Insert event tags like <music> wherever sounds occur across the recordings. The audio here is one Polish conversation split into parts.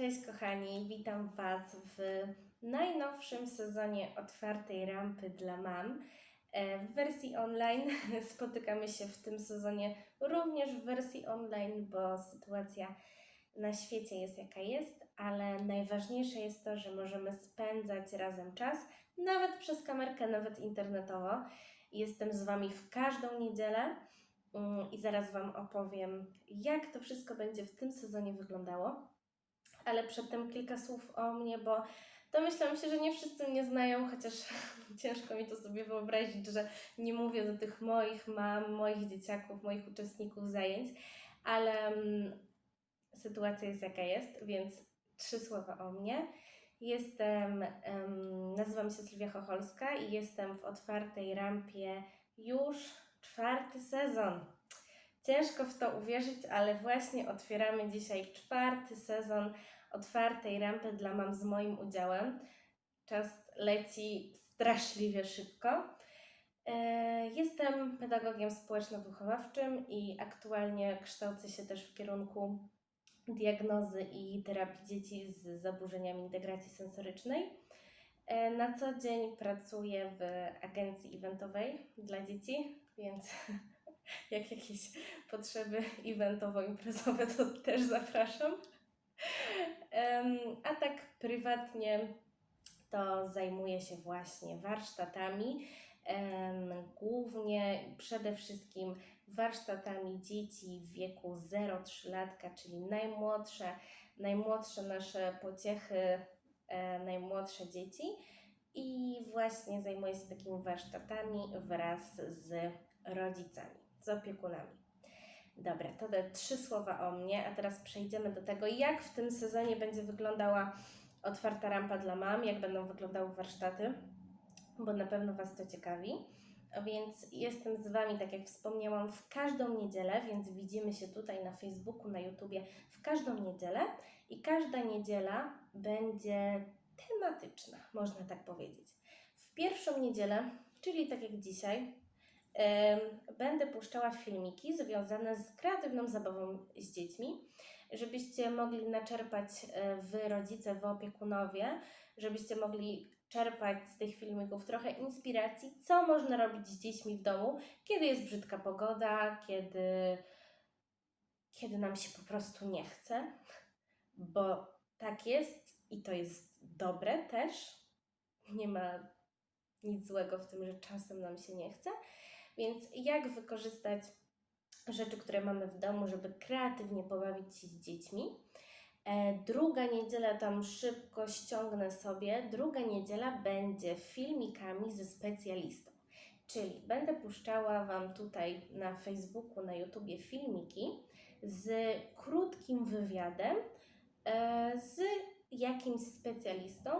Cześć kochani, witam Was w najnowszym sezonie otwartej rampy dla mam. E, W wersji online <laughs> spotykamy się w tym sezonie również w wersji online, bo sytuacja na świecie jest jaka jest, ale najważniejsze jest to, że możemy spędzać razem czas, nawet przez kamerkę, nawet internetowo. Jestem z Wami w każdą niedzielę mm, i zaraz Wam opowiem, jak to wszystko będzie w tym sezonie wyglądało ale przedtem kilka słów o mnie, bo domyślam się, że nie wszyscy mnie znają, chociaż <laughs> ciężko mi to sobie wyobrazić, że nie mówię do tych moich mam, moich dzieciaków, moich uczestników zajęć, ale mm, sytuacja jest jaka jest, więc trzy słowa o mnie. Jestem, em, nazywam się Sylwia Chocholska i jestem w otwartej rampie już czwarty sezon. Ciężko w to uwierzyć, ale właśnie otwieramy dzisiaj czwarty sezon otwartej rampy dla mam z moim udziałem. Czas leci straszliwie szybko. E, Jestem pedagogiem społeczno-wychowawczym i aktualnie kształcę się też w kierunku diagnozy i terapii dzieci z zaburzeniami integracji sensorycznej. E, Na co dzień pracuję w agencji eventowej dla dzieci, więc <laughs> jak jakieś potrzeby eventowo-imprezowe, to też zapraszam. A tak prywatnie to zajmuję się właśnie warsztatami, głównie przede wszystkim warsztatami dzieci w wieku 0-3 latka, czyli najmłodsze, najmłodsze nasze pociechy, e, najmłodsze dzieci. I właśnie zajmuję się takimi warsztatami wraz z rodzicami, z opiekunami. Dobra, to te trzy słowa o mnie, a teraz przejdziemy do tego, jak w tym sezonie będzie wyglądała otwarta rampa dla mam, jak będą wyglądały warsztaty, bo na pewno Was to ciekawi. Więc jestem z Wami, tak jak wspomniałam, w każdą niedzielę, więc widzimy się tutaj na Facebooku, na YouTubie w każdą niedzielę i każda niedziela będzie tematyczna, można tak powiedzieć. W pierwszą niedzielę, czyli tak jak dzisiaj, będę puszczała filmiki związane z kreatywną zabawą z dziećmi, żebyście mogli naczerpać e, wy, rodzice, wy, opiekunowie, żebyście mogli czerpać z tych filmików trochę inspiracji, co można robić z dziećmi w domu, kiedy jest brzydka pogoda, kiedy, kiedy nam się po prostu nie chce, bo tak jest i to jest dobre też. Nie ma nic złego w tym, że czasem nam się nie chce. Więc jak wykorzystać rzeczy, które mamy w domu, żeby kreatywnie pobawić się z dziećmi. E, druga niedziela, tam szybko ściągnę sobie, druga niedziela będzie filmikami ze specjalistą. Czyli będę puszczała Wam tutaj na Facebooku, na YouTubie filmiki z krótkim wywiadem e, z jakimś specjalistą,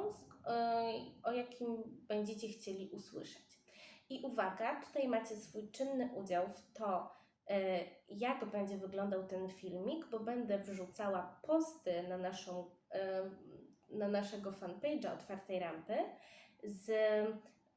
e, o jakim będziecie chcieli usłyszeć. I uwaga, tutaj macie swój czynny udział w to, e, jak będzie wyglądał ten filmik, bo będę wrzucała posty na, naszą, e, na naszego fanpage'a otwartej rampy z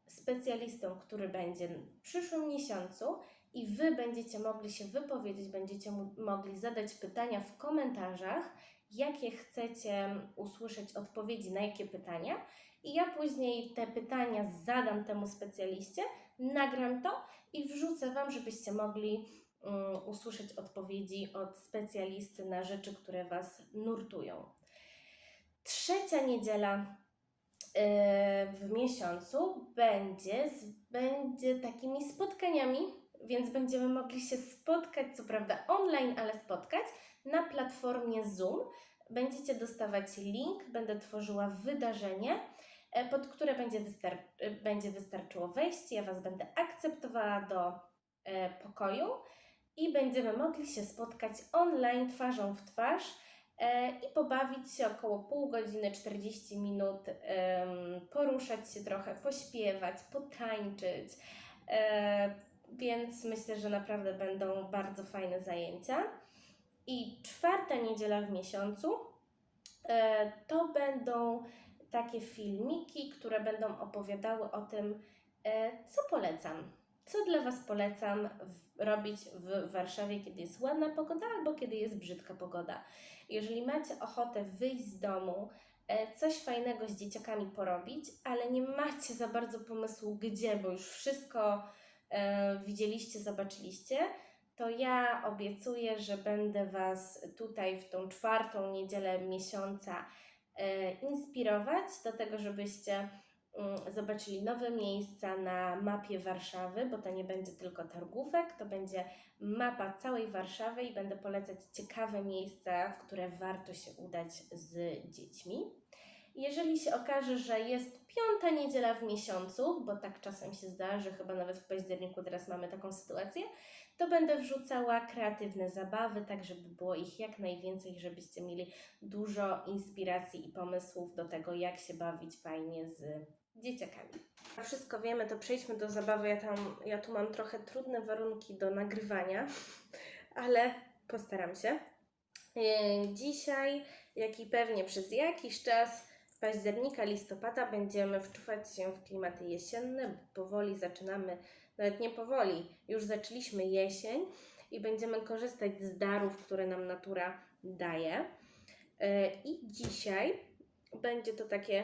specjalistą, który będzie w przyszłym miesiącu i Wy będziecie mogli się wypowiedzieć, będziecie mogli zadać pytania w komentarzach, jakie chcecie usłyszeć odpowiedzi na jakie pytania i ja później te pytania zadam temu specjaliście, nagram to i wrzucę Wam, żebyście mogli um, usłyszeć odpowiedzi od specjalisty na rzeczy, które Was nurtują. Trzecia niedziela e, w miesiącu będzie, będzie takimi spotkaniami, więc będziemy mogli się spotkać, co prawda online, ale spotkać na platformie Zoom. Będziecie dostawać link, będę tworzyła wydarzenie, e, pod które będzie, wystar- e, będzie wystarczyło wejść. Ja Was będę akceptowała do e, pokoju i będziemy mogli się spotkać online, twarzą w twarz i pobawić się około pół godziny, 40 minut, poruszać się trochę, pośpiewać, potańczyć. Więc myślę, że naprawdę będą bardzo fajne zajęcia. I czwarta niedziela w miesiącu e, to będą takie filmiki, które będą opowiadały o tym, e, co polecam co dla Was polecam robić w Warszawie, kiedy jest ładna pogoda albo kiedy jest brzydka pogoda. Jeżeli macie ochotę wyjść z domu, e, coś fajnego z dzieciakami porobić, ale nie macie za bardzo pomysłu gdzie, bo już wszystko widzieliście, zobaczyliście, to ja obiecuję, że będę Was tutaj w tą czwartą niedzielę miesiąca e, inspirować do tego, żebyście mm, zobaczyli nowe miejsca na mapie Warszawy, bo to nie będzie tylko targówek, to będzie mapa całej Warszawy i będę polecać ciekawe miejsca, w które warto się udać z dziećmi. Jeżeli się okaże, że jest piąta niedziela w miesiącu, bo tak czasem się zdarzy, chyba nawet w październiku teraz mamy taką sytuację, to będę wrzucała kreatywne zabawy, tak żeby było ich jak najwięcej, żebyście mieli dużo inspiracji i pomysłów do tego, jak się bawić fajnie z dzieciakami. A wszystko wiemy, to przejdźmy do zabawy. Ja, tam, ja tu mam trochę trudne warunki do nagrywania, ale postaram się. E, Dzisiaj, jak i pewnie przez jakiś czas, października, listopada, będziemy wczuwać się w klimaty jesienne, powoli zaczynamy, nawet nie powoli, już zaczęliśmy jesień i będziemy korzystać z darów, które nam natura daje. E, I dzisiaj będzie to takie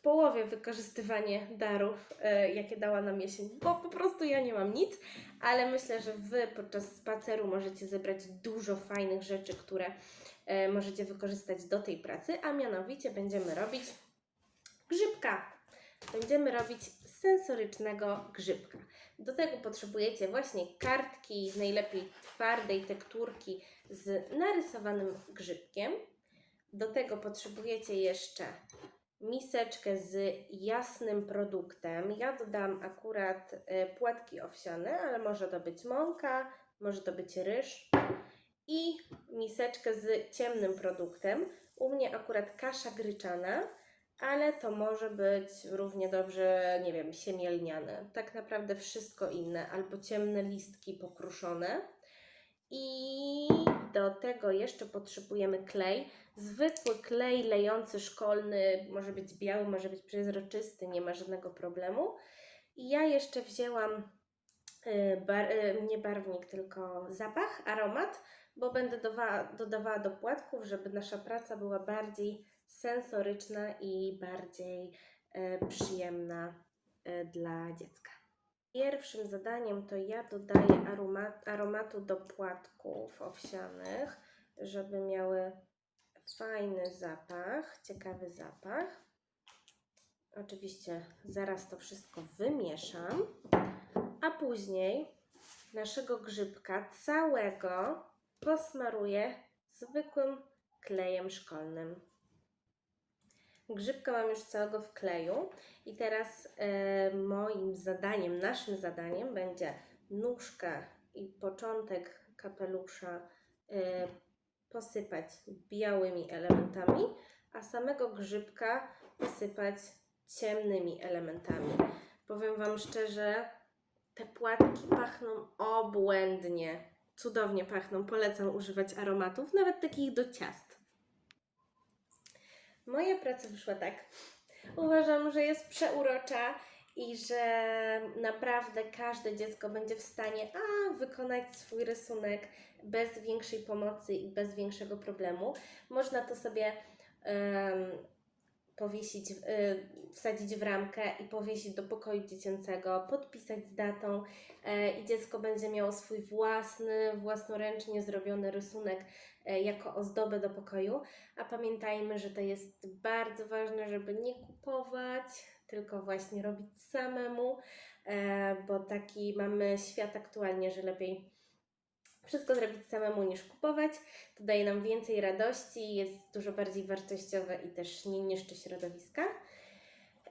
w połowie wykorzystywanie darów, e, jakie dała nam jesień, bo po prostu ja nie mam nic, ale myślę, że Wy podczas spaceru możecie zebrać dużo fajnych rzeczy, które e, możecie wykorzystać do tej pracy, a mianowicie będziemy robić grzybka. Będziemy robić sensorycznego grzybka. Do tego potrzebujecie właśnie kartki, najlepiej twardej tekturki z narysowanym grzybkiem. Do tego potrzebujecie jeszcze miseczkę z jasnym produktem. Ja dodam akurat e, płatki owsiane, ale może to być mąka, może to być ryż. I miseczkę z ciemnym produktem. U mnie akurat kasza gryczana, ale to może być równie dobrze, nie wiem, siemielniane. Tak naprawdę wszystko inne, albo ciemne listki pokruszone. I do tego jeszcze potrzebujemy klej. Zwykły klej lejący szkolny, może być biały, może być przezroczysty, nie ma żadnego problemu. I ja jeszcze wzięłam y, bar, y, nie barwnik, tylko zapach, aromat, bo będę dowa- dodawała do płatków, żeby nasza praca była bardziej sensoryczna i bardziej e, przyjemna dla dziecka. Pierwszym zadaniem to ja dodaję aromat, aromatu do płatków owsianych, żeby miały fajny zapach, ciekawy zapach. Oczywiście zaraz to wszystko wymieszam, a później naszego grzybka całego posmaruję zwykłym klejem szkolnym. Grzybka mam już całego w kleju i teraz e, moim zadaniem, naszym zadaniem będzie nóżkę i początek kapelusza e, posypać białymi elementami, a samego grzybka posypać ciemnymi elementami. Powiem Wam szczerze, te płatki pachną obłędnie. Cudownie pachną. Polecam używać aromatów, nawet takich do ciast. Moja praca wyszła tak. Uważam, że jest przeurocza i że naprawdę każde dziecko będzie w stanie a, wykonać swój rysunek bez większej pomocy i bez większego problemu. Można to sobie em, powiesić, y, wsadzić w ramkę i powiesić do pokoju dziecięcego, podpisać z datą e, i dziecko będzie miało swój własny, własnoręcznie zrobiony rysunek e, jako ozdobę do pokoju. A pamiętajmy, że to jest bardzo ważne, żeby nie kupować, tylko właśnie robić samemu, e, bo taki mamy świat aktualnie, że lepiej wszystko zrobić samemu niż kupować. To daje nam więcej radości, jest dużo bardziej wartościowe i też nie niszczy środowiska.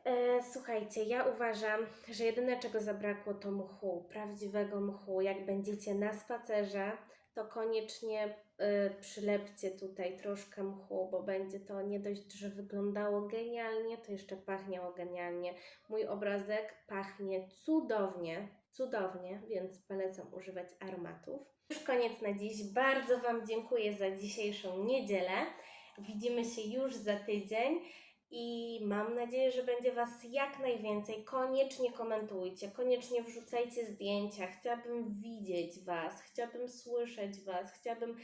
E, słuchajcie, ja uważam, że jedyne czego zabrakło to mchu, prawdziwego mchu. Jak będziecie na spacerze, to koniecznie e, przylepcie tutaj troszkę mchu, bo będzie to nie dość, że wyglądało genialnie, to jeszcze pachniało genialnie. Mój obrazek pachnie cudownie, cudownie, więc polecam używać aromatów. Już koniec na dziś. Bardzo Wam dziękuję za dzisiejszą niedzielę. Widzimy się już za tydzień i mam nadzieję, że będzie Was jak najwięcej. Koniecznie komentujcie, koniecznie wrzucajcie zdjęcia. Chciałabym widzieć Was, chciałabym słyszeć Was, chciałabym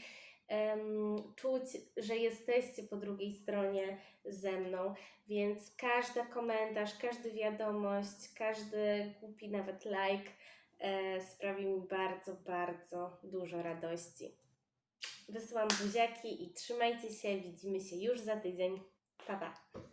czuć, że jesteście po drugiej stronie ze mną, więc każdy komentarz, każdy wiadomość, każdy głupi nawet like e, sprawi mi bardzo, bardzo dużo radości. Wysyłam buziaki i trzymajcie się, widzimy się już za tydzień. Pa, pa.